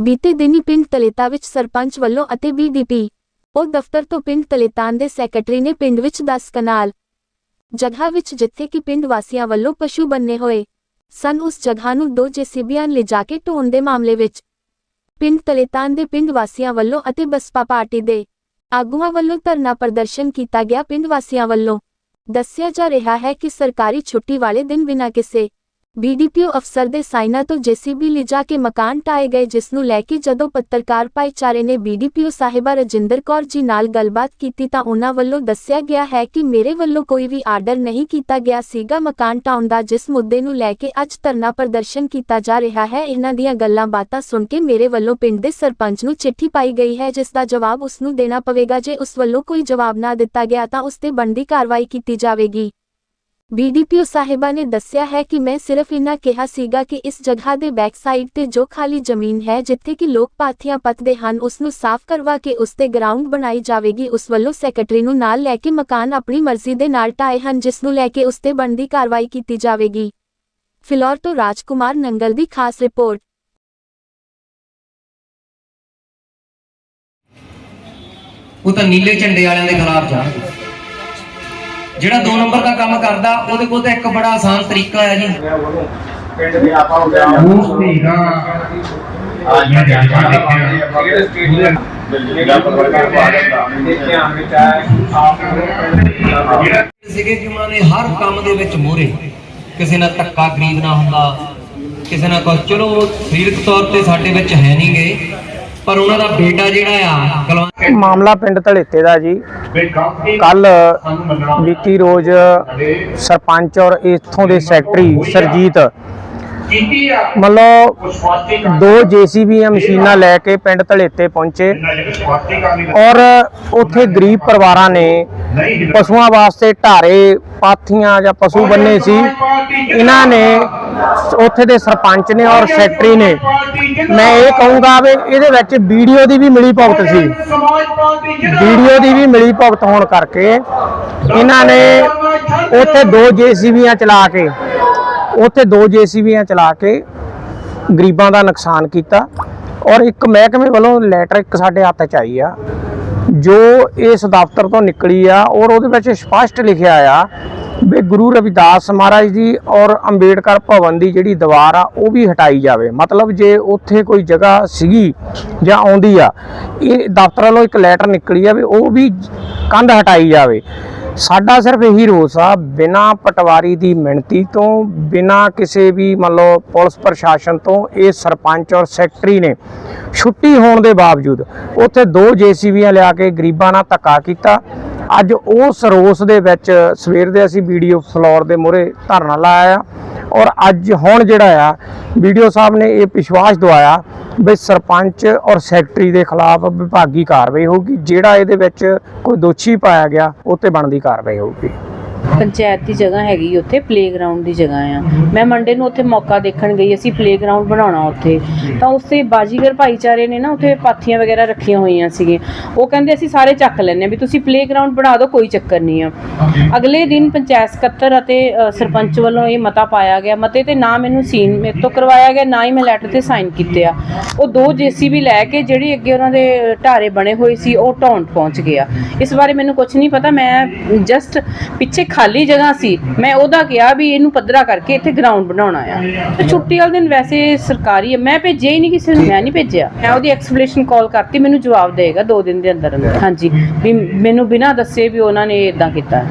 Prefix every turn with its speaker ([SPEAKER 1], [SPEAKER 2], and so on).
[SPEAKER 1] ਬੀਤੇ ਦਿਨੀ ਪਿੰਡ ਤਲੇਤਾ ਵਿੱਚ ਸਰਪੰਚ ਵੱਲੋਂ ਅਤੇ ਬੀਡੀਪੀ, ਉਹ ਦਫ਼ਤਰ ਤੋਂ ਪਿੰਡ ਤਲੇਤਾਨ ਦੇ ਸੈਕਟਰੀ ਨੇ ਪਿੰਡ ਵਿੱਚ 10 ਕਨਾਲ ਜਗ੍ਹਾ ਵਿੱਚ ਜਿੱਥੇ ਕਿ ਪਿੰਡ ਵਾਸੀਆਂ ਵੱਲੋਂ ਪਸ਼ੂ ਬੰਨੇ ਹੋਏ ਸਨ, ਉਸ ਜਗ੍ਹਾ ਨੂੰ ਦੋ ਜੇਸੀਬੀਆਂ ਲਿਜਾ ਕੇ ਢੋਣ ਦੇ ਮਾਮਲੇ ਵਿੱਚ ਪਿੰਡ ਤਲੇਤਾਨ ਦੇ ਪਿੰਡ ਵਾਸੀਆਂ ਵੱਲੋਂ ਅਤੇ ਬਸਪਾ ਪਾਰਟੀ ਦੇ ਆਗੂਆਂ ਵੱਲੋਂ ਧਰਨਾ ਪ੍ਰਦਰਸ਼ਨ ਕੀਤਾ ਗਿਆ। ਪਿੰਡ ਵਾਸੀਆਂ ਵੱਲੋਂ ਦੱਸਿਆ ਜਾ ਰਿਹਾ ਹੈ ਕਿ ਸਰਕਾਰੀ ਛੁੱਟੀ ਵਾਲੇ ਦਿਨ ਬਿਨਾਂ ਕਿਸੇ ਬੀਡੀਪੀਓ ਅਫਸਰ ਦੇ ਸਾਈਨਾ ਤੋਂ ਜੇਸੀਬੀ ਲਿਜਾ ਕੇ ਮਕਾਨ ਟਾਏ ਗਏ, ਜਿਸ ਨੂੰ ਲੈ ਕੇ ਜਦੋਂ ਪੱਤਰਕਾਰ ਭਾਈਚਾਰੇ ਨੇ ਬੀਡੀਪੀਓ ਸਾਹਿਬਾ ਰਜਿੰਦਰ ਕੌਰ ਜੀ ਨਾਲ ਗੱਲਬਾਤ ਕੀਤੀ ਤਾਂ ਉਹਨਾਂ ਵੱਲੋਂ ਦੱਸਿਆ ਗਿਆ ਹੈ ਕਿ ਮੇਰੇ ਵੱਲੋਂ ਕੋਈ ਵੀ ਆਰਡਰ ਨਹੀਂ ਕੀਤਾ ਗਿਆ ਸੀਗਾ। ਮਕਾਨ ਢਾਉਣ ਦਾ ਜਿਸ ਮੁੱਦੇ ਨੂੰ ਲੈ ਕੇ ਅੱਜ ਧਰਨਾ ਪ੍ਰਦਰਸ਼ਨ ਕੀਤਾ ਜਾ ਰਿਹਾ ਹੈ, ਇਹਨਾਂ ਦੀਆਂ ਗੱਲਾਂ ਬਾਤਾਂ ਸੁਣ ਕੇ ਮੇਰੇ ਵੱਲੋਂ ਪਿੰਡ ਦੇ ਸਰਪੰਚ ਨੂੰ ਚਿੱਠੀ ਪਾਈ ਗਈ ਹੈ, ਜਿਸ ਦਾ ਜਵਾਬ ਉਸ ਨੂੰ ਦੇਣਾ ਪਵੇਗਾ। ਜੇ ਉਸ ਵੱਲੋਂ ਕੋਈ ਜਵਾਬ ਨਾ ਦਿੱਤਾ ਗਿਆ ਤਾਂ ਉਸ ਤੇ ਬਣਦੀ ਕਾਰਵਾਈ ਕੀਤੀ ਜਾਵੇਗੀ। ਬੀਡੀਪੀਓ ਸਾਹਿਬਾ ਨੇ ਦੱਸਿਆ ਹੈ ਕਿ ਮੈਂ ਸਿਰਫ ਇਨਾ ਕਿਹਾ ਸੀਗਾ ਕਿ ਇਸ ਜਗ੍ਹਾ ਦੇ ਬੈਕ ਸਾਈਡ ਤੇ ਜੋ ਖਾਲੀ ਜ਼ਮੀਨ ਹੈ ਜਿੱਥੇ ਕਿ ਲੋਕ ਪਾਥੀਆਂ ਪੱਤਦੇ ਹਨ, ਉਸ ਨੂੰ ਸਾਫ਼ ਕਰਵਾ ਕੇ ਉਸ ਤੇ ਗਰਾਊਂਡ ਬਣਾਈ ਜਾਵੇਗੀ, ਉਸ ਵੱਲੋਂ ਸੈਕਟਰੀ ਨੂੰ ਨਾਲ ਲੈ ਕੇ ਮਕਾਨ ਆਪਣੀ ਮਰਜ਼ੀ ਦੇ ਨਾਲ ਢਾਏ ਹਨ, ਜਿਸ ਨੂੰ ਲੈ ਕੇ ਉਸ ਤੇ ਬਣਦੀ ਕਾਰਵਾਈ ਕੀਤੀ ਜਾਵੇਗੀ। ਫਿਲੌਰ ਤੋਂ ਰਾਜਕੁਮਾਰ ਨੰਗਲ ਦੀ ਖਾਸ ਰਿਪੋਰਟ।
[SPEAKER 2] ਉਹ ਤਾਂ ਨੀਲੇ ਝੰਡੇ ਵਾਲਿਆਂ ਦੇ ਖਿਲਾਫ ਜਾਣਗੇ। ਜਿਹੜਾ 2 ਨੰਬਰ ਦਾ ਕੰਮ ਕਰਦਾ ਉਹਦੇ ਕੋਲ ਤਾਂ ਇੱਕ ਬੜਾ ਆਸਾਨ ਤਰੀਕਾ ਹੈ ਜੀ
[SPEAKER 3] ਪਿੰਡ ਦੇ ਆਪਾਂ ਹੋ ਗਿਆ
[SPEAKER 4] ਨਾ
[SPEAKER 3] ਅੱਜ
[SPEAKER 4] ਮੈਂ ਦੇਖਿਆ।
[SPEAKER 3] ਕਿਹੜੇ ਨੂੰ
[SPEAKER 2] ਸੀਗੇ ਨੇ ਹਰ ਕੰਮ ਦੇ ਵਿੱਚ ਮੋਹਰੇ ਕਿਸੇ ਨਾਲ ਧੱਕਾ ਖਰੀਦਣਾ ਹੁੰਦਾ ਕਿਸੇ ਨਾਲ ਕੁਛ ਚਲੋ ਸਰੀਰਕ ਤੌਰ ਤੇ ਸਾਡੇ ਵਿੱਚ ਹੈ ਨਹੀਂ ਗਏ ਪਰ ਉਹਨਾਂ ਦਾ ਬੇਟਾ ਜਿਹੜਾ ਆ ਕੁਲਵੰਤ
[SPEAKER 5] ਮਾਮਲਾ ਪਿੰਡ ਧੜੇਤੇ ਦਾ ਜੀ। ਕੱਲ ਬੀਤੀ ਰੋਜ਼ ਸਰਪੰਚ ਔਰ ਇੱਥੋਂ ਦੇ ਸੈਕਟਰੀ ਸਰਜੀਤ
[SPEAKER 4] ਕੀਤੀ ਆ
[SPEAKER 5] ਮਤਲਬ
[SPEAKER 4] ਉਹ ਸਵਾਤੀ
[SPEAKER 5] ਦੋ ਜੀਸੀਬੀ ਮਸ਼ੀਨਾਂ ਲੈ ਕੇ ਪਿੰਡ ਧੜੇਤੇ ਪਹੁੰਚੇ। ਔਰ ਉੱਥੇ ਗਰੀਬ ਪਰਿਵਾਰਾਂ ਨੇ ਪਸ਼ੂਆਂ ਵਾਸਤੇ ਢਾਰੇ, ਪਾਥੀਆਂ ਜਾਂ ਪਸ਼ੂ ਬੰਨੇ ਸੀ। ਇਹਨਾਂ ਨੇ ਉੱਥੇ ਦੇ ਸਰਪੰਚ ਨੇ ਔਰ ਸੈਕਟਰੀ ਨੇ। ਮੈਂ ਇਹ ਕਹੂੰਗਾ ਵੀ ਇਹਦੇ ਵਿੱਚ ਵੀਡੀਓ ਦੀ ਵੀ ਮਿਲੀ ਭੁਗਤ ਸੀ।
[SPEAKER 4] ਸਮਾਜ ਪਾਰਟੀ ਜਿਹੜਾ
[SPEAKER 5] ਵੀਡੀਓ ਦੀ ਵੀ ਮਿਲੀ ਭੁਗਤ ਹੋਣ ਕਰਕੇ ਇਹਨਾਂ ਨੇ ਉੱਥੇ ਦੋ ਜੀਸੀਬੀਆਂ ਚਲਾ ਕੇ ਉੱਥੇ ਦੋ ਜੀਸੀਬੀਆਂ ਚਲਾ ਕੇ ਗਰੀਬਾਂ ਦਾ ਨੁਕਸਾਨ ਕੀਤਾ ਔਰ ਇੱਕ ਮਹਿਕਮੇ ਵੱਲੋਂ ਲੈਟਰ ਇੱਕ ਸਾਡੇ ਹੱਥ 'ਚ ਆਈ ਆ, ਜੋ ਇਸ ਦਫ਼ਤਰ ਤੋਂ ਨਿਕਲੀ ਆ ਔਰ ਉਹਦੇ ਵਿੱਚ ਸਪਸ਼ਟ ਲਿਖਿਆ ਆ ਵੀ ਗੁਰੂ ਰਵਿਦਾਸ ਮਹਾਰਾਜ ਦੀ ਔਰ ਅੰਬੇਡਕਰ ਭਵਨ ਦੀ ਜਿਹੜੀ ਦੀਵਾਰ ਆ, ਉਹ ਵੀ ਹਟਾਈ ਜਾਵੇ। ਮਤਲਬ ਜੇ ਉੱਥੇ ਕੋਈ ਜਗ੍ਹਾ ਸੀਗੀ ਜਾਂ ਆਉਂਦੀ ਆ, ਇਹ ਦਫ਼ਤਰ ਵੱਲੋਂ ਇੱਕ ਲੈਟਰ ਨਿਕਲੀ ਆ ਵੀ ਉਹ ਵੀ ਕੰਧ ਹਟਾਈ ਜਾਵੇ। ਸਾਡਾ ਸਿਰਫ ਇਹੀ ਰੋਸ ਆ, ਬਿਨਾ ਪਟਵਾਰੀ ਦੀ ਮਿਣਤੀ ਤੋਂ, ਬਿਨਾ ਕਿਸੇ ਵੀ ਮੰਨ ਲਓ ਪੁਲਿਸ ਪ੍ਰਸ਼ਾਸਨ ਤੋਂ, ਇਹ ਸਰਪੰਚ ਔਰ ਸੈਕਟਰੀ ਨੇ ਛੁੱਟੀ ਹੋਣ ਦੇ ਬਾਵਜੂਦ ਉੱਥੇ ਦੋ ਜੀਸੀਬੀਆਂ ਲਿਆ ਕੇ ਗਰੀਬਾਂ ਨਾਲ ਧੱਕਾ ਕੀਤਾ। ਅੱਜ ਉਸ ਰੋਸ ਦੇ ਵਿੱਚ ਸਵੇਰ ਦੇ ਅਸੀਂ ਵੀਡੀਓ ਫਲੋਰ ਦੇ ਮੂਹਰੇ ਧਰਨਾ ਲਾਇਆ ਔਰ ਅੱਜ ਹੁਣ ਜਿਹੜਾ ਆ, ਵੀਡੀਓ ਸਾਹਿਬ ਨੇ ਇਹ ਵਿਸ਼ਵਾਸ ਦਵਾਇਆ ਵੀ ਸਰਪੰਚ ਔਰ ਸੈਕਟਰੀ ਦੇ ਖਿਲਾਫ ਵਿਭਾਗੀ ਕਾਰਵਾਈ ਹੋਊਗੀ, ਜਿਹੜਾ ਇਹਦੇ ਵਿੱਚ ਕੋਈ ਦੋਸ਼ੀ ਪਾਇਆ ਗਿਆ, ਉਹ ਤੇ ਬਣਦੀ ਕਾਰਵਾਈ ਹੋਊਗੀ।
[SPEAKER 6] ਪੰਚਾਇਤ ਦੀ ਜਗ੍ਹਾ ਹੈਗੀ ਉੱਥੇ ਪਲੇਗਰਾਉਂਡ ਦੀ ਜਗ੍ਹਾ ਆ। ਮੈਂ ਮੰਡੇ ਨੂੰ ਉੱਥੇ ਮੌਕਾ ਦੇਖਣ ਗਈ ਅਸੀਂ ਪਲੇਗਰਾਉਂਡ ਬਣਾਉਣਾ ਉੱਥੇ। ਤਾਂ ਉਸੇ ਬਾਜੀਗਰ ਭਾਈਚਾਰੇ ਨੇ ਨਾ ਉੱਥੇ ਪਾਥੀਆਂ ਵਗੈਰਾ ਰੱਖੀਆਂ ਹੋਈਆਂ ਸੀਗੀਆਂ। ਉਹ ਕਹਿੰਦੇ ਅਸੀਂ ਸਾਰੇ ਚੱਕ ਲੈਣੇ ਵੀ ਤੁਸੀਂ ਪਲੇਗਰਾਉਂਡ ਬਣਾ ਦਿਓ ਕੋਈ ਚੱਕਰ ਨਹੀਂ ਆ। ਅਗਲੇ ਦਿਨ ਪੰਚਾਇਤ ਸਕੱਤਰ ਅਤੇ ਸਰਪੰਚ ਵੱਲੋਂ ਇਹ ਮਤਾ ਪਾਇਆ ਗਿਆ। ਮਤੇ ਤੇ ਨਾ ਮੈਨੂੰ ਸੀਨ ਮੇਰੇ ਤੋਂ ਕਰਵਾਇਆ ਗਿਆ ਨਾ ਹੀ ਮੈਂ ਲੈਟਰ ਤੇ ਸਾਈਨ ਕੀਤੇ ਆ। ਉਹ ਦੋ ਜੀਸੀਬੀ ਲੈ ਕੇ ਜਿਹੜੀ ਅੱਗੇ ਉਹਨਾਂ ਦੇ ਢਾਰੇ ਬਣੇ ਹੋਏ ਸੀ ਉਹ ਢਾਉਣ ਪਹੁੰਚ ਗਿਆ। ਇਸ ਬਾਰੇ ਮੈਨੂੰ ਕੁਝ ਨਹੀਂ ਪਤਾ ਮੈਂ ਜਸਟ ਪਿੱਛੇ ਖਾਲੀ ਜਗ੍ਹਾ ਸੀ, ਮੈਂ ਉਹਦਾ ਕਿਹਾ ਵੀ ਇਹਨੂੰ ਪੱਧਰਾ ਕਰਕੇ ਇੱਥੇ ਗਰਾਊਂਡ ਬਣਾਉਣਾ ਆ। ਤੇ ਛੁੱਟੀ ਵਾਲੇ ਦਿਨ ਵੈਸੇ ਸਰਕਾਰੀ ਹੈ ਮੈਂ ਭੇਜਿਆ ਹੀ ਨਹੀਂ ਕਿਸੇ ਨੂੰ, ਮੈਂ ਨਹੀਂ ਭੇਜਿਆ। ਮੈਂ ਉਹਦੀ ਐਕਸਪਲੇਨੇਸ਼ਨ ਕਾਲ ਕਰਤੀ ਮੈਨੂੰ ਜਵਾਬ ਦੇਗਾ 2 ਦਿਨ ਦੇ ਅੰਦਰ ਅੰਦਰ ਹਾਂਜੀ, ਵੀ ਮੈਨੂੰ ਬਿਨਾਂ ਦੱਸੇ ਵੀ ਉਹਨਾਂ ਨੇ ਇਦਾਂ ਕੀਤਾ।